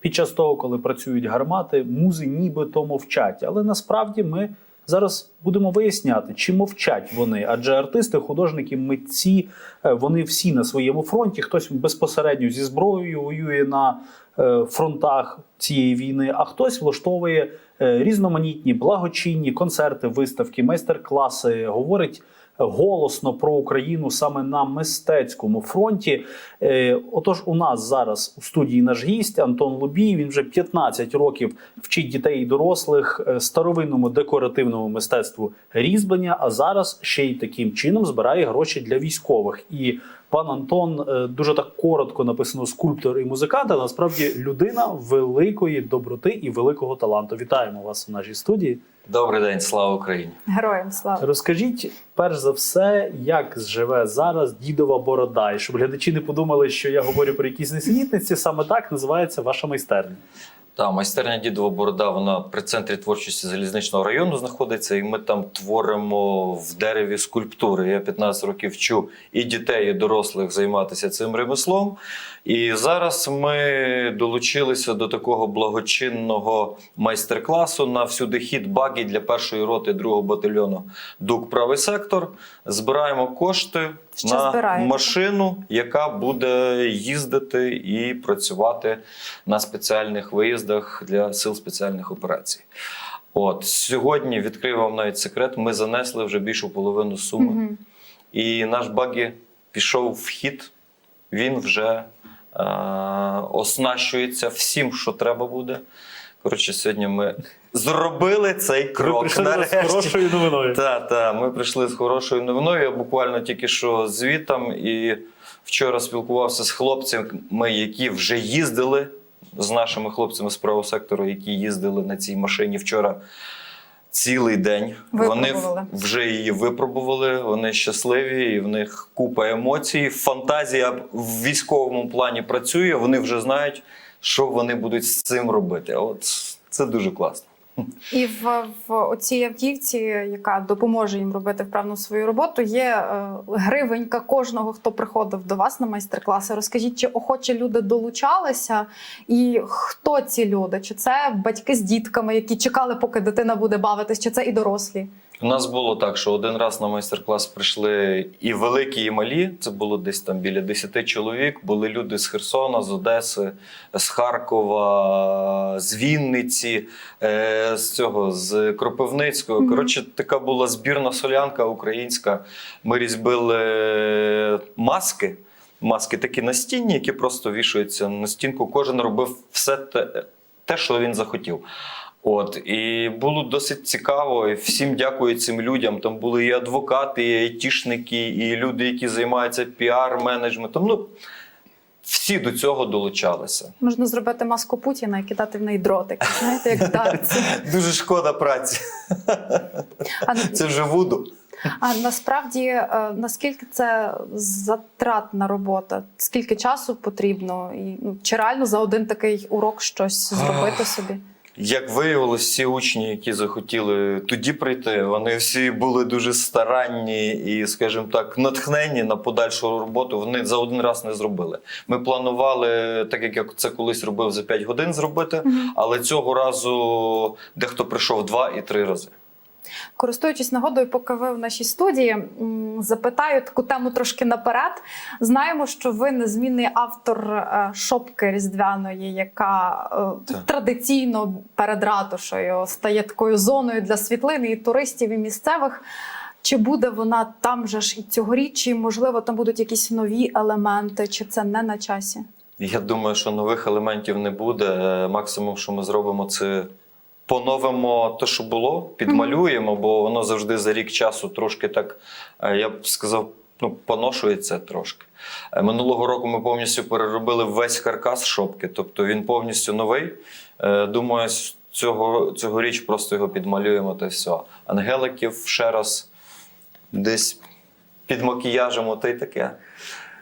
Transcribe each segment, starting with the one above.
під час того, коли працюють гармати, музи нібито мовчать. Але насправді ми зараз будемо виясняти, чи мовчать вони. Адже артисти, художники, митці, е, вони всі на своєму фронті. Хтось безпосередньо зі зброєю воює на е, фронтах цієї війни, а хтось влаштовує е, різноманітні благочинні концерти, виставки, майстер-класи, говорить голосно про Україну саме на мистецькому фронті. Е, Отож, у нас зараз у студії наш гість Антон Лубій. Він вже 15 років вчить дітей і дорослих е, старовинному декоративному мистецтву різьблення. А зараз ще й таким чином збирає гроші для військових. І пан Антон е, дуже так коротко написано скульптор і музикант. а Насправді людина великої доброти і великого таланту. Вітаємо вас у нашій студії. Добрий день, слава Україні! Героям слава. Розкажіть перш за все, як живе зараз дідова борода, і щоб глядачі не подумали, що я говорю про якісь несенітниці. Саме так називається ваша майстерня. Та майстерня Дідова Борода, вона при центрі творчості залізничного району знаходиться, і ми там творимо в дереві скульптури. Я 15 років вчу і дітей, і дорослих займатися цим ремеслом. І зараз ми долучилися до такого благочинного майстер-класу на всюди хід багі для першої роти другого батальйону ДУК Правий сектор. Збираємо кошти Що на збираєте? машину, яка буде їздити і працювати на спеціальних виїздах для сил спеціальних операцій. От сьогодні відкрию вам навіть секрет. Ми занесли вже більшу половину суми, Мгм. і наш багі пішов в хід. Він вже е- оснащується всім, що треба буде. Коротше, сьогодні ми зробили цей крок. до нас з хорошою новиною. Так, так, ми прийшли з хорошою новиною. Я буквально тільки що звітом і вчора спілкувався з хлопцями, які вже їздили з нашими хлопцями з правого сектору, які їздили на цій машині вчора. Цілий день вони вже її випробували. Вони щасливі, і в них купа емоцій. Фантазія в військовому плані працює. Вони вже знають, що вони будуть з цим робити. От це дуже класно. І в, в цій автівці, яка допоможе їм робити вправну свою роботу, є е, гривенька кожного, хто приходив до вас на майстер-класи. Розкажіть, чи охоче люди долучалися, і хто ці люди? Чи це батьки з дітками, які чекали, поки дитина буде бавитись, чи це і дорослі? У нас було так, що один раз на майстер-клас прийшли і великі, і малі. Це було десь там біля 10 чоловік. Були люди з Херсона, з Одеси, з Харкова, з Вінниці, е, з цього з Кропивницького. Коротше, така була збірна солянка українська. Ми різьбили маски. Маски такі настінні, які просто вішаються на стінку. Кожен робив все те, те що він захотів. От і було досить цікаво. І всім дякую цим людям. Там були і адвокати, і айтішники, і люди, які займаються піар-менеджментом. Ну всі до цього долучалися. Можна зробити маску Путіна і кидати в неї дротик. Знаєте, як дарці. Дуже шкода праці. А, Це вже вуду. а насправді е, наскільки це затратна робота? Скільки часу потрібно? І ну, чи реально за один такий урок щось зробити собі? Як виявилось, всі учні, які захотіли тоді прийти, вони всі були дуже старанні і, скажімо так, натхнені на подальшу роботу. Вони за один раз не зробили. Ми планували, так як я це колись робив за 5 годин зробити, але цього разу дехто прийшов два і три рази. Користуючись нагодою, поки ви в нашій студії, запитаю таку тему трошки наперед. Знаємо, що ви незмінний автор е, шопки різдвяної, яка е, Так. традиційно перед ратушею стає такою зоною для світлини і туристів, і місцевих. Чи буде вона там же ж і цьогоріч, чи можливо там будуть якісь нові елементи, чи це не на часі? Я думаю, що нових елементів не буде. Е, Максимум, що ми зробимо, це поновимо те, що було, підмалюємо, бо воно завжди за рік часу трошки так, е, я б сказав, ну, поношується трошки. Е, Минулого року ми повністю переробили весь каркас шопки, тобто він повністю новий. Е, Думаю, цього, цьогоріч просто його підмалюємо та все. Ангеликів ще раз десь під макіяжем, ото й таке.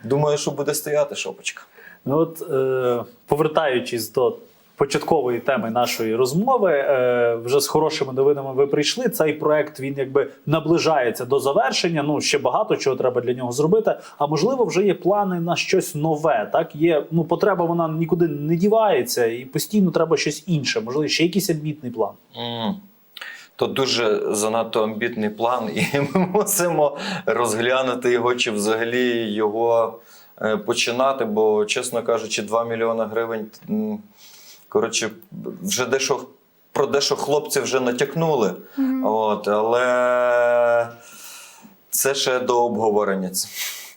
Думаю, що буде стояти шопочка. Ну от е, повертаючись до початкової теми нашої розмови. Е, вже з хорошими новинами ви прийшли. Цей проект він якби наближається до завершення. Ну ще багато чого треба для нього зробити. А можливо, вже є плани на щось нове. Так є ну потреба, вона нікуди не дівається, і постійно треба щось інше. Можливо, ще якийсь амбітний план. М. То дуже занадто амбітний план, і ми мусимо розглянути його чи взагалі його е, починати. Бо, чесно кажучи, 2 мільйони гривень. Коротше, вже дещо про дещо хлопці вже натякнули. От, але це ще до обговорення.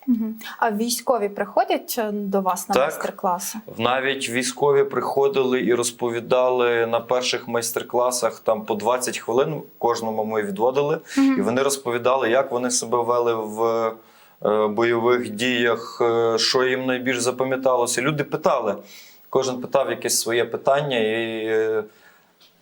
Мгм. А військові приходять е, до вас на Так. майстер-класи? Навіть військові приходили і розповідали на перших майстер-класах там по 20 хвилин кожному ми відводили, і вони розповідали, як вони себе вели в е, бойових діях, е, що їм найбільш запам'яталося. Люди питали, кожен питав якесь своє питання, і е,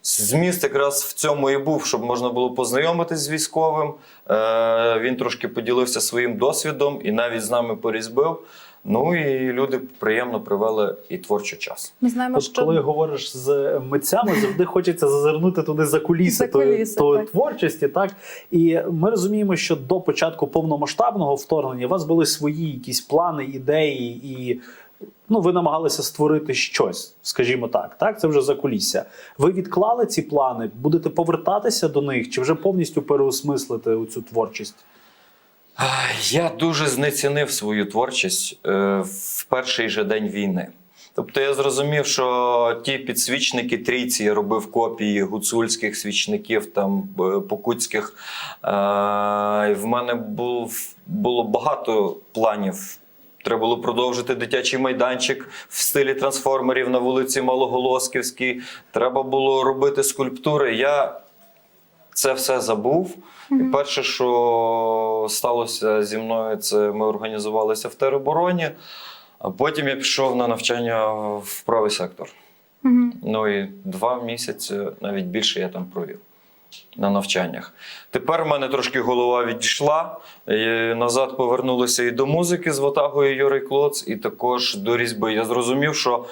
зміст якраз в цьому і був, щоб можна було познайомитись з військовим. Е, Він трошки поділився своїм досвідом і навіть з нами порізьбив. Ну і люди приємно провели і творчий час. Ми знаємо, От що коли говориш з митцями, завжди хочеться зазирнути туди за куліси, За куліси, тої так. творчості. Так і ми розуміємо, що до початку повномасштабного вторгнення у вас були свої якісь плани, ідеї, і ну ви намагалися створити щось, скажімо так. Так, це вже за кулісся. Ви відклали ці плани, будете повертатися до них, чи вже повністю переосмислити цю творчість? Я дуже знецінив свою творчість е, в перший же день війни. Тобто я зрозумів, що ті підсвічники трійці я робив копії гуцульських свічників, там е, покутських. Е, в мене було багато планів. Треба було продовжити дитячий майданчик в стилі трансформерів на вулиці Малоголосківській. Треба було робити скульптури. Я це все забув. І перше, що сталося зі мною, це ми організувалися в теробороні, а потім я пішов на навчання в правий сектор. Ну і два місяці, навіть більше я там провів на навчаннях. Тепер в мене трошки голова відійшла. Назад повернулися і до музики з ватагою Юрий Клоц, і також до різьби. Я зрозумів, що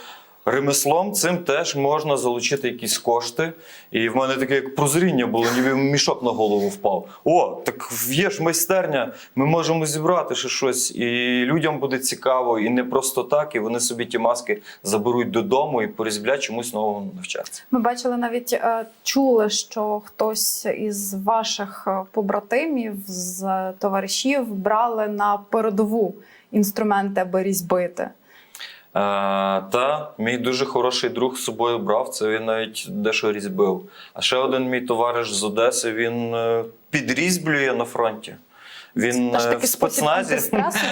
ремеслом цим теж можна залучити якісь кошти. І в мене таке як прозріння було, ніби мішок на голову впав. О, так є ж майстерня, ми можемо зібрати ще щось, і людям буде цікаво, і не просто так, і вони собі ті маски заберуть додому і порізблять чомусь новому навчатися. Ми бачили навіть е, чули, що хтось із ваших е, побратимів з товаришів брали на передову інструменти, аби різьбити. Е, та мій дуже хороший друг з собою брав, це він навіть дещо різьбив. А ще один мій товариш з Одеси, він е, підрізблює на фронті. Він е, в спецназі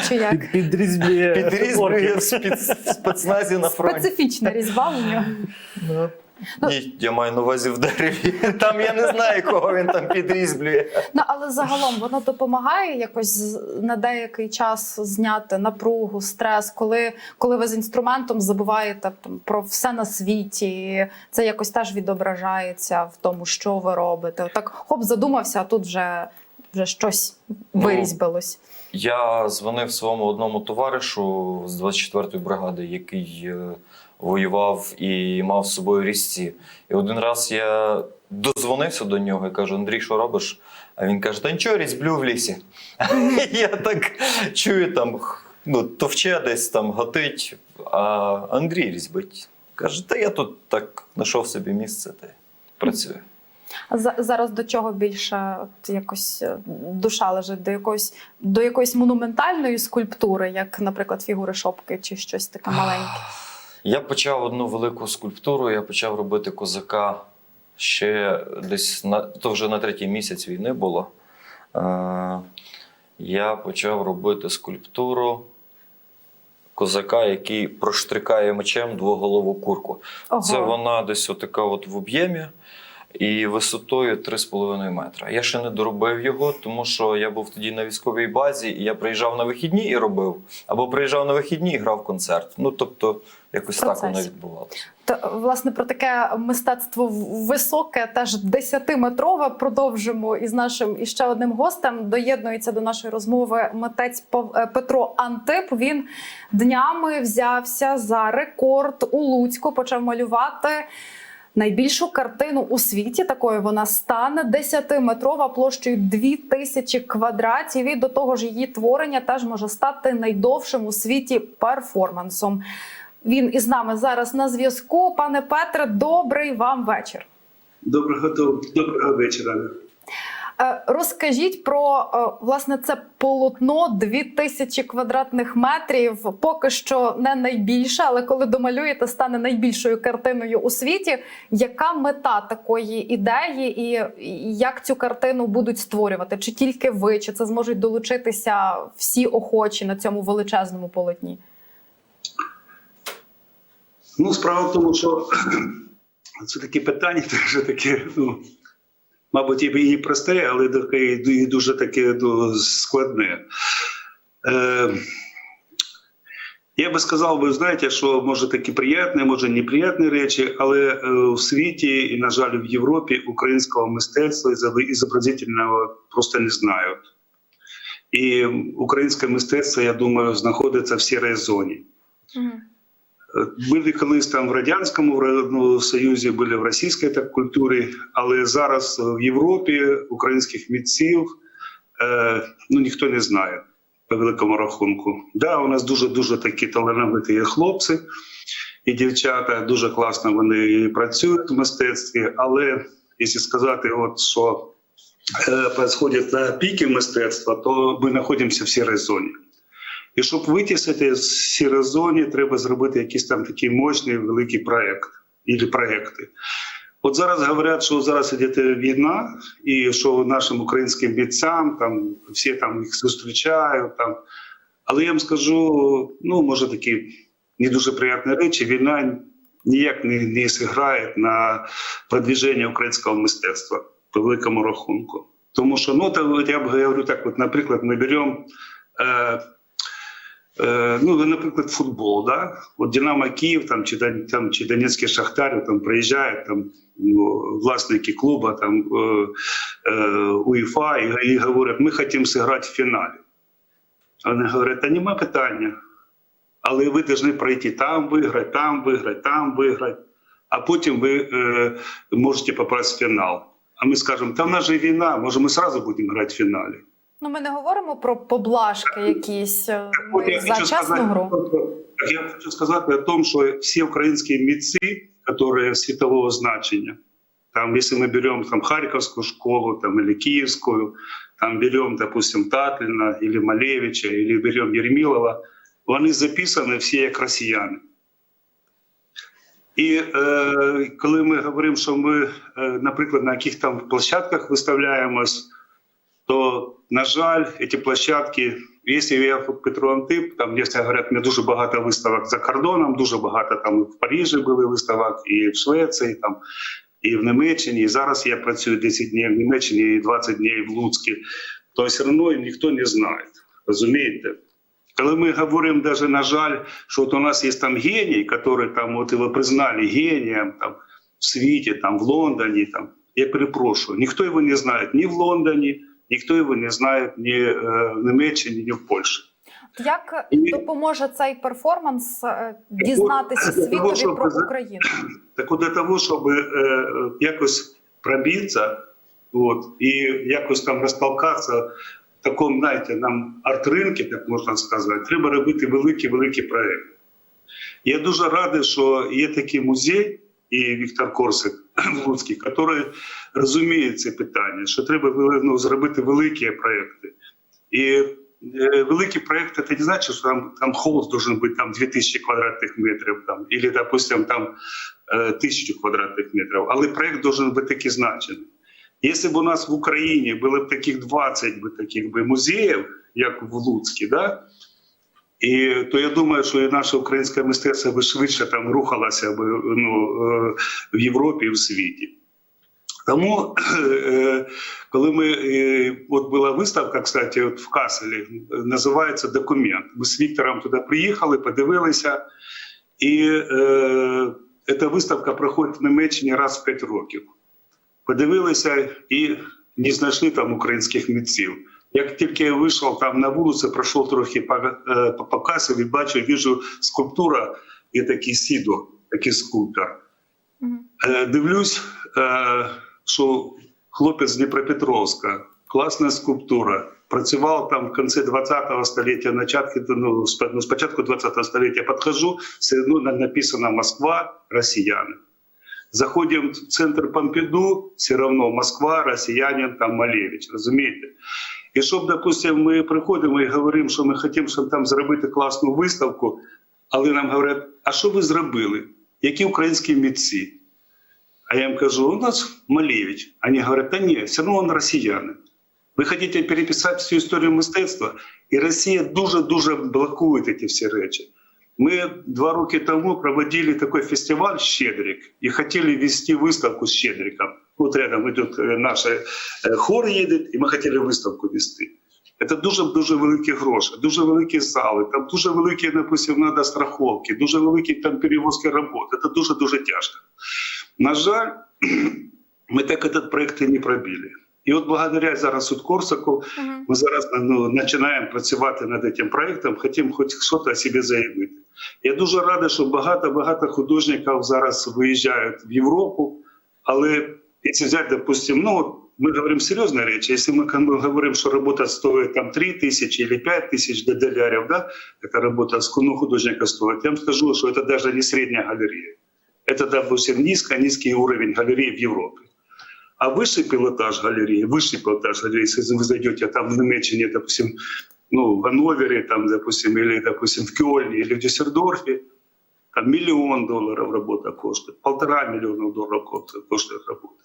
чи як? Під, підрізблює підрізблює в спец- в спецназі на фронті. Специфічна різьба у нього. Ну, Ні, я маю на увазі в дереві. Там я не знаю, кого він там підрізблює. Ну але загалом воно допомагає якось на деякий час зняти напругу, стрес, коли, коли ви з інструментом забуваєте там, про все на світі. Це якось теж відображається в тому, що ви робите. Так хоп, задумався, а тут вже, вже щось вирізбилось. Я дзвонив своєму одному товаришу з 24-ї бригади, який е, воював і мав з собою різці. І один раз я дозвонився до нього і кажу: Андрій, що робиш? А він каже: Та нічого, різьблю в лісі. я так чую там, ну, товче десь там гатить, а Андрій різьбить. Каже, та я тут так знайшов собі місце та працюю. А за- зараз до чого більше от якось е, душа лежить? До якоїсь до якоїсь монументальної скульптури, як, наприклад, фігури шопки чи щось таке маленьке. Я почав одну велику скульптуру, я почав робити козака ще десь на то вже на третій місяць війни було. Е, я почав робити скульптуру козака, який проштрикає мечем двоголову курку. Ого. Це вона десь отака от в об'ємі. І висотою 3,5 метра. Я ще не доробив його, тому що я був тоді на військовій базі, і я приїжджав на вихідні і робив, або приїжджав на вихідні і грав концерт. Ну тобто, якось так воно відбувалося. Та, власне, про таке мистецтво високе, теж 10-метрове. Продовжимо із нашим іще одним гостем. Доєднується до нашої розмови митець е, Петро Антип. Він днями взявся за рекорд у Луцьку, почав малювати. Найбільшу картину у світі такою вона стане 10-метрова площею 2000 квадратів. І до того ж, її творення теж може стати найдовшим у світі перформансом. Він із нами зараз на зв'язку. Пане Петре, добрий вам вечір. Доброго, доброго вечора. Е, Розкажіть про е, власне це полотно 2000 квадратних метрів. Поки що не найбільше, але коли домалюєте, стане найбільшою картиною у світі. Яка мета такої ідеї, і як цю картину будуть створювати? Чи тільки ви, чи це зможуть долучитися всі охочі на цьому величезному полотні? Ну, справа в тому, що це такі питання, дуже таке, ну, мабуть, і просте, але і дуже таке ну, складне. Е, я би сказав, ви знаєте, що може такі приємні, може неприємні речі, але е, в світі і, на жаль, в Європі українського мистецтва і зобразительного просто не знають. І українське мистецтво, я думаю, знаходиться в сірій зоні. Були колись там в радянському ну, союзі, були в російській так культурі, але зараз в Європі українських митців е, ну ніхто не знає по великому рахунку. Да, у нас дуже дуже такі талановиті хлопці і дівчата. Дуже класно вони працюють в мистецтві. Але якщо сказати, от що е, на піки мистецтва, то ми знаходимося в сірій зоні. І щоб вийти з зони, треба зробити якийсь там такий мощний великий проект або проекти. От зараз говорять, що зараз йде війна, і що нашим українським бійцям там всі там їх зустрічають. Там. Але я вам скажу, ну може такі не дуже приємні речі. Війна ніяк не, не зіграє на продвіження українського мистецтва по великому рахунку. Тому що ну, то, я б говорю так, от, наприклад, ми беремо. Е, ну, наприклад, футбол, да? От Динамо Київ там, чи, там, чи Донецький Шахтар там приїжджають там, ну, власники клуба там, е, е, УЄФА і, і говорять, ми хочемо зіграти в фіналі. Вони говорять, та нема питання. Але ви повинні пройти там виграти, там виграти, там виграти, а потім ви е, можете попасти в фінал. А ми скажемо, та в нас же війна, може ми одразу будемо грати в фіналі. Ну, ми не говоримо про поблажки якісь е, Вот ми я за хочу чесну сказать, гру. Я хочу сказать о том, что все украинские митцы, которые светового значения, там, если мы берем там, Харьковскую школу там, или Киевскую, там, берем, допустим, Татлина или Малевича, или берем Ермилова, вони записані всі як росіяни. І е, коли ми говоримо, що ми, е, наприклад, на яких там площадках виставляємось, то, на жаль, ці площадки, якщо я Петро Антип, там, як говорять, не дуже багато виставок за кордоном, дуже багато там в Парижі були виставок, і в Швеції, там, і в Німеччині. І зараз я працюю 10 днів в Німеччині і 20 днів в Луцьку, то все одно ніхто не знає. Розумієте? Коли ми говоримо, даже, на жаль, що от у нас є там геній, який там, от його признали генієм там, в світі, там, в Лондоні, там, я перепрошую, ніхто його не знає ні в Лондоні, ніхто його не знає ні е, в Німеччині, ні в Польщі. Як І- допоможе цей перформанс е, дізнатися для того, світові щоб про Україну? Так от для того, щоб е, е, якось пробитися, от, і якось там розтолкатися в такому, знаєте, нам арт-ринку, так можна сказати, треба робити великі-великі проекти. Я дуже радий, що є такий музей, і Віктор Корсик в Луцький, який розуміє це питання, що треба вели- ну, зробити великі проекти. І е, великий проект это не значит, что там, там холст должен быть там 2000 квадратных метров, там, или, допустим, там е, 1000 квадратних метрів, але проект должен бути такий значений. Якщо б у нас в Україні було б таких 20 би, таких би музеїв, як в Луцькі, да? і, то я думаю, що і наше українське мистецтво би швидше там рухалося б, ну, е, в Європі і в світі. Тому, е, коли ми е, от була виставка, кстати, от в Каселі, е, називається документ. Ми з Віктором туди приїхали, подивилися, і е, ця виставка проходить в Німеччині раз в 5 років. Подивилися і не знайшли там українських митців. Як тільки я вийшов там на вулицю, пройшов трохи по, е, по, по Каселі, бачу, віжу скульптура, і такий сідо, такий скульптор. Е, Дивлюсь, е, що хлопець з Дніпропетровська, класна скульптура. Працював там в кінці 20-го століття, начатки, ну, ну, спочатку 20-го століття підходжу, все одно на- написано Москва, росіяни. Заходимо в центр Помпіду, все одно Москва, росіянин, там Малевич, розумієте? І щоб, допустимо, ми приходимо і говоримо, що ми хочемо щоб там зробити класну виставку, але нам говорять, а що ви зробили? Які українські митці? А я им кажу, у нас Малевич. Они говорят, да нет, все равно он россиянин. Ви хочете переписати всю історію мистецтва? І Росія дуже-дуже блокує ці всі речі. Ми два роки тому проводили такий фестиваль «Щедрик» і хотіли вести виставку з Щедриком. От рядом идет наш хор їде, і ми хотіли виставку вести. Це дуже-дуже великі гроші, дуже великі зали, там дуже великі, допустим, надо страховки, дуже великі там перевозки роботи. Це дуже-дуже тяжко. На жаль, ми так этот проект і не пробили. І от благодаря зараз от Корсаку Мгм. ми зараз ну, починаємо працювати над цим проектом, хотімо хоч щось о собі заявити. Я дуже радий, що багато-багато художників зараз виїжджають в Європу, але якщо взяти, допустим, ну, от ми говоримо серйозні речі, якщо ми кон- говоримо, що робота стоїть там 3 тисячі або 5 тисяч доларів, да, яка робота з ну, художника стоїть, я вам скажу, що це навіть не середня галерея. Это, допустим, низко-низкий уровень галереи в Европе. А высший пилотаж галереи, высший пилотаж галереи, если вы зайдете там в Немеччине, допустим, ну, в Ганновере, там, допустим, или, допустим, в Кёльне, или в Дюссельдорфе, там миллион долларов работа коштует, полтора миллиона долларов коштує- коштує работа.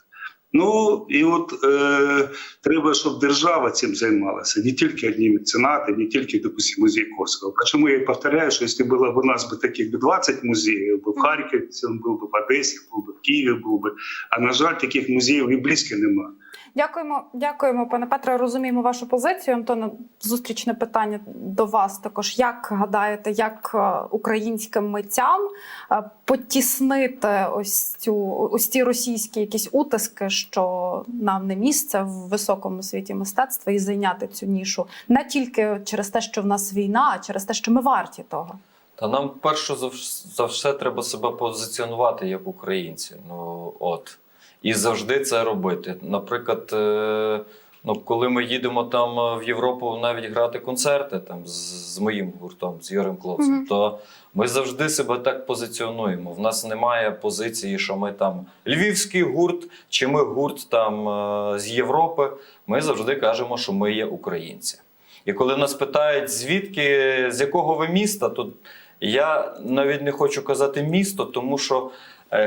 Ну і от е, треба, щоб держава цим займалася, не тільки одні меценати, не тільки, допустим, музей Корського. Чому я повторяю, що якщо було б у нас би таких би 20 музеїв, би в Харкові був би в Одесі, був би в Києві, був би. А на жаль, таких музеїв і близько немає. Дякуємо, дякуємо, пане Петре. Розуміємо вашу позицію. Антоне, зустрічне питання до вас також. Як гадаєте, як е, українським митцям е, потіснити ось цю ось ці російські якісь утиски, що нам не місце в високому світі мистецтва, і зайняти цю нішу не тільки через те, що в нас війна, а через те, що ми варті того. Та нам перше за вс- за все треба себе позиціонувати як українці. Ну от. І завжди це робити. Наприклад, е, ну, коли ми їдемо там е, в Європу навіть грати концерти там, з, з моїм гуртом, з Юрим Клопцем, Мгм. то ми завжди себе так позиціонуємо. В нас немає позиції, що ми там львівський гурт, чи ми гурт там е, з Європи. Ми завжди кажемо, що ми є українці. І коли нас питають, звідки, з якого ви міста, то я навіть не хочу казати місто, тому що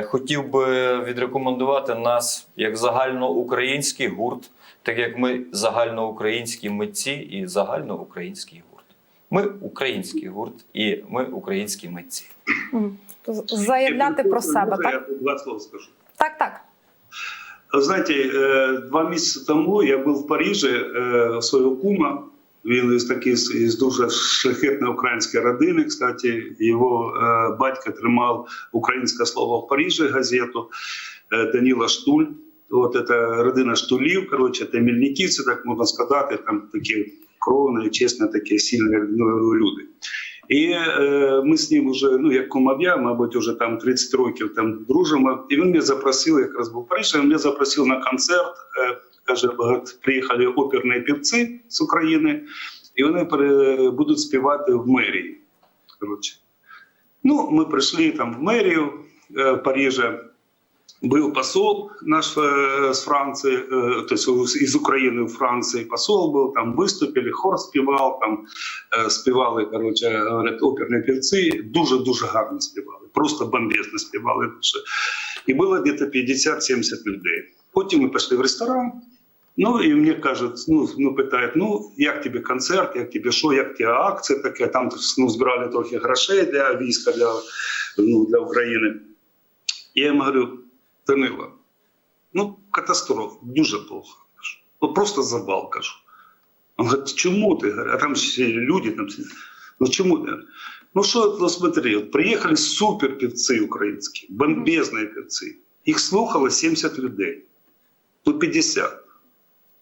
хотів би відрекомендувати нас як загальноукраїнський гурт, так як ми загальноукраїнські митці і загальноукраїнський гурт. Ми український гурт і ми українські митці. Заявляти про себе, Я два слова скажу. Так, так. Знаєте, е, два місяці тому я був в Парижі е, свого кума. Він із такий з дуже шляхетної української родини. Кстати, його е, батько тримав українське слово в Парижі газету е, Даніла Штуль. От це родина Штулів, коротше, це мільниківці, так можна сказати, там такі кровні, чесні, такі сильні ну, люди. І е, ми з ним вже, ну як кумов'я, мабуть, вже там 30 років там дружимо. І він мене запросив, якраз був в Парижі, він мене запросив на концерт. Е, каже, от, приїхали оперні півці з України, і вони пере, будуть співати в мерії. Коротше. Ну, ми прийшли там в мерію е, Парижа. Был посол наш э, с Франции, э, то есть из Украины в Франции посол был, там выступили, хор співав, там э, співали, короче, говорять, оперні певці, дуже-дуже гарно співали, просто бомбезно співали. І було десь 50-70 людей. Потім ми пішли в ресторан, ну і мені кажуть, ну, ну питають, ну як тобі концерт, як тобі що, як ті акції таке, там ну, збирали трохи грошей для війська, для, ну, для України. Я їм говорю, Данило, Ну, катастрофа, дуже плохо. кажу. Ну, просто завал, кажу. Он говорит, чему ты? А там все люди там сидят. Ну, чему ты? Ну, что, ну, смотри, вот приехали супер певцы украинские, бомбезные певцы. Их слухало 70 людей. Ну, 50.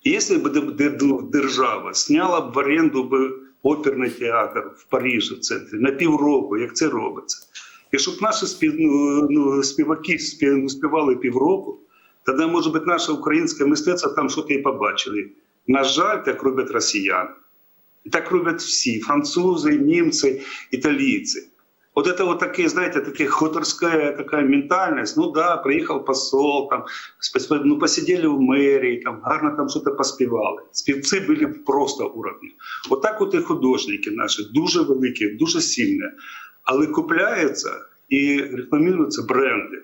Если бы держава сняла б в оренду би оперний театр в Парижі, в центрі, на півроку, як це робиться, і щоб наші спів, ну, ну, співаки спів, ну, співали півроку, тоді, може бути, наше українське мистецтво там щось і побачили. На жаль, так роблять росіяни. І так роблять всі: французи, німці, італійці. Вот это вот такие, знаете, такие хуторская такая ментальность. Ну да, приехал посол, там, ну, посидели в мэрии, там, гарно там что-то поспівали. Співці були просто уровні. Вот так вот и художники наші, дуже великі, дуже сильні. Але купляються і рекламуються бренди.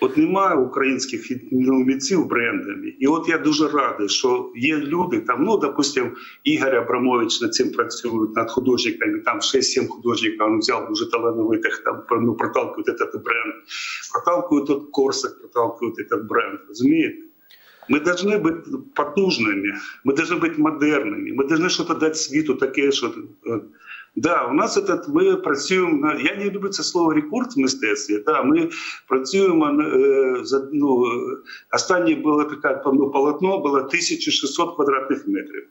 От немає українських ну, митців брендами. І от я дуже радий, що є люди там, ну, допустим, Ігор Абрамович над цим працює, над художниками, там 6-7 художників, він взяв дуже талановитих, там, ну, проталкують этот бренд, проталкують тот Корсак, проталкують этот бренд, розумієте? Мы должны быть потужными, мы должны быть модерними, мы должны что-то дать світу таке, що е, Да, у нас этот, ми працюємо на я не люблю це слово рекорд в мистецтві. Да, ми працюємо е, за ну останнє було таке ну, полотно було 1600 квадратних метрів.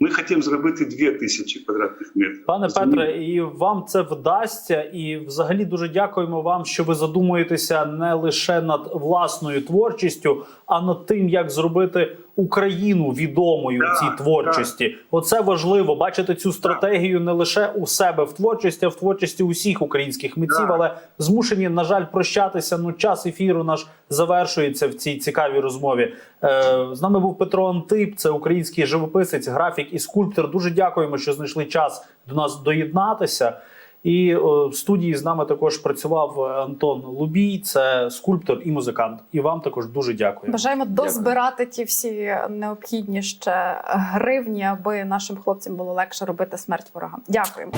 Ми хочемо зробити 2000 квадратних метрів. Пане? Петре, і вам це вдасться. І взагалі дуже дякуємо вам, що ви задумуєтеся не лише над власною творчістю, а над тим, як зробити Україну відомою в цій творчості. Оце важливо бачити цю стратегію не лише у себе в творчості, а в творчості усіх українських митців. Але змушені, на жаль, прощатися. Ну, час ефіру наш завершується в цій цікавій розмові. Е, з нами був Петро Антип, це український живописець, графік і скульптор. Дуже дякуємо, що знайшли час до нас доєднатися. І е, в студії з нами також працював Антон Лубій, це скульптор і музикант. І вам також дуже дякую. Бажаємо дозбирати ті всі необхідні ще гривні, аби нашим хлопцям було легше робити смерть ворогам. Дякуємо.